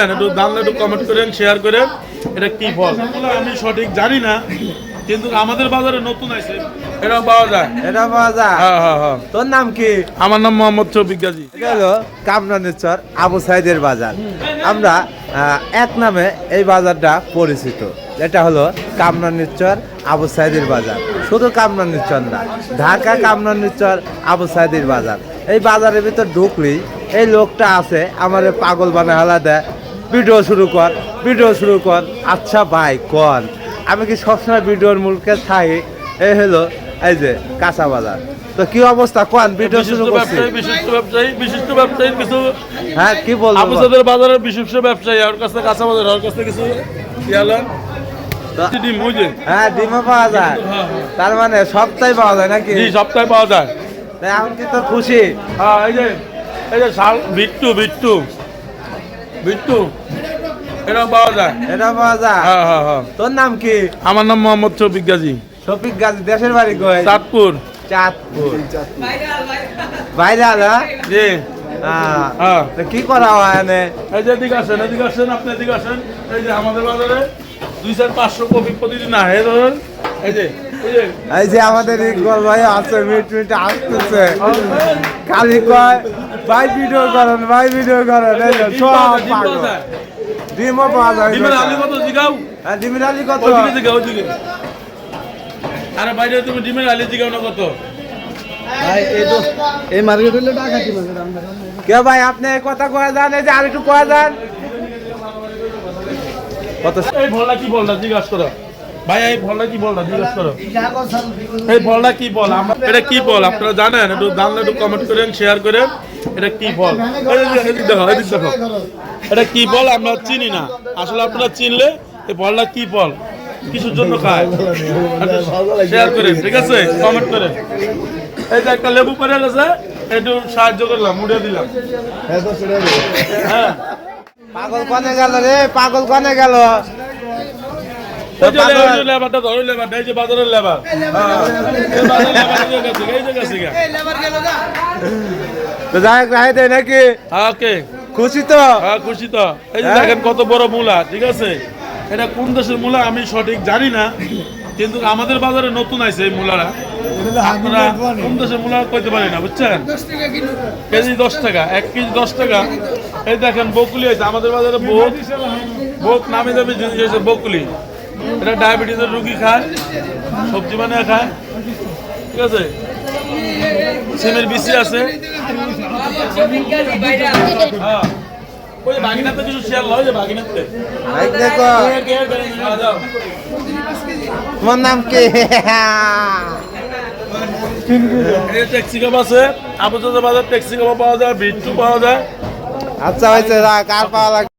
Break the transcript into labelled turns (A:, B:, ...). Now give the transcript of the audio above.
A: একটু একটু কমেন্ট করেন শেয়ার করেন এটা কি ফল? আমি সঠিক জানি না কিন্তু আমাদের বাজারে নতুন আছে এটা পাওয়া যায়।
B: এটা পাওয়া যায়।
A: হ্যাঁ হ্যাঁ হ্যাঁ।
B: তোর নাম কি?
A: আমার নাম মোহাম্মদ শফিক গাজী।
B: আবু সাইদের বাজার। আমরা এক নামে এই বাজারটা পরিচিত এটা হলো কামরানেশ্বর আবু সাইদের বাজার। শুধু কামরানেশ্বর না ঢাকা কামরানেশ্বর আবু সাইদের বাজার। এই বাজারের ভিতর ঢুকলেই এই লোকটা আছে আমার পাগল বানা হালা দেয় ভিডিও শুরু কর ভিডিও শুরু কর। আচ্ছা ভাই কর আমি কি সবসময় ভিডিওর মূলকে থাকি এ হলো এই যে কাঁচা বাজার। তো কি অবস্থা? কোন ভিডিও শুরু করছি।
A: বিশিষ্ট ব্যবসায়ী বিশিষ্ট ব্যবসায়ী কিছু
B: হ্যাঁ কি বলব?
A: আবুসাদের বাজারের বিশিষ্ট ব্যবসায়ী ওর কাছে কাঁচা বাজার ওর কাছে কিছু ইয়ালেন
B: তো-
A: ডিম
B: হ্যাঁ ডিমও পাওয়া যায়।
A: হ্যাঁ, হ্যাঁ।
B: তার মানে সপ্তাহে পাওয়া যায় নাকি?
A: জি সপ্তাহে পাওয়া যায়।
B: এখন কি তোর খুশি?
A: হ্যাঁ এই যে এই যে শাল বিট্টু বিট্টু। বিট্টু এটা পাওয়া যায়।
B: এটা পাওয়া যায়।
A: হ্যাঁ হ্যাঁ হ্যাঁ।
B: তোর নাম কি?
A: আমার নাম মোহাম্মদ শফিক গাজী।
B: শফিক গাজী দেশের বাড়ি কই?
A: চাঁদপুর।
B: চাঁদপুর। বাইরে আলা
A: জি। হ্যাঁ।
B: তো কি করা হয় এনে?
A: এই যে এদিকে আসেন এদিকে আসেন আপনি এদিকে আসেন। এই যে আমাদের বাজারে দুই চার পাঁচশো কপি প্রতিদিন আহে ধরেন। এই যে এই যে।
B: এই যে আমাদের ইকবাল ভাই আছে মিট মিট আসতেছে। খালি কয় ভাই ভিডিও করেন ভাই ভিডিও করেন এই যে সব পাগল।
A: যায়।
B: ডিমও পাওয়া যায়
A: ডিমের আলু কত জিগাও?
B: হ্যাঁ, ডিমের আলি কত?
A: জিগাও আরে বাইরে তুমি ডিমের আলু জিগাও না কত?
C: এই মার্কেট হলে ডাকাতি মার্কেট আমরা
B: কে ভাই আপনি এই কথা কয়ে যান এই যে আর একটু কয়ে যান। কত
A: এই ফলটা কি বলটা জিজ্ঞাসা করো। ভাই এই ফলটা কি বলটা? জিজ্ঞাসা করো। এই ফলটা কি বল? আমরা এটা কি ফল আপনারা জানেন? একটু জানলে একটু কমেন্ট করেন শেয়ার করেন। এটা কি এদিক দেখো এদিক দেখো। এটা কি ফল আমরা চিনি না। আসলে আপনারা চিনলে এই ফলটা কি ফল কিছুর জন্য খায়। শেয়ার করেন ঠিক আছে? কমেন্ট করেন। এই যে একটা লেবু পড়ে গেছে একটু সাহায্য করলাম মুড়ে দিলাম। হ্যাঁ।
B: পাগল কনে গেল রে পাগল কনে গেল?
A: বাজারের লেবার। এই বাজারের লেবার, এই যে গেছে, এই যে গেছে গা।
B: তো যাই হোক নাকি?
A: ওকে
B: খুশি তো?
A: হ্যাঁ খুশি তো। এই যে? দেখেন কত বড় মূলা ঠিক আছে? এটা কোন দেশের মূলা আমি সঠিক জানি না কিন্তু আমাদের বাজারে নতুন আছে এই মূলারা আপনারা কোন দেশের মূলা কইতে পারি না বুঝছেন? কেজি দশ টাকা এক কেজি দশ টাকা। এই দেখেন বকুলি আছে আমাদের বাজারে বহুত বহুত নামি দামি জিনিস আছে বকুলি। এটা ডায়াবেটিসের রুগী খায় সবজি বানিয়ে খায় ঠিক আছে? সিমের বিসি আছে। হ্যাঁ। ওই বাগিনাতে কিছু শেয়ার লয় যে বাগিনাতে।
B: ভাই তোমার নাম কি?
A: এই ট্যাক্সি কাপ আছে। আবুজাদা বাজার ট্যাক্সি কাপ পাওয়া যায় বিট্টু পাওয়া যায়।
B: আচ্ছা হয়েছে আর পাওয়া লাগবে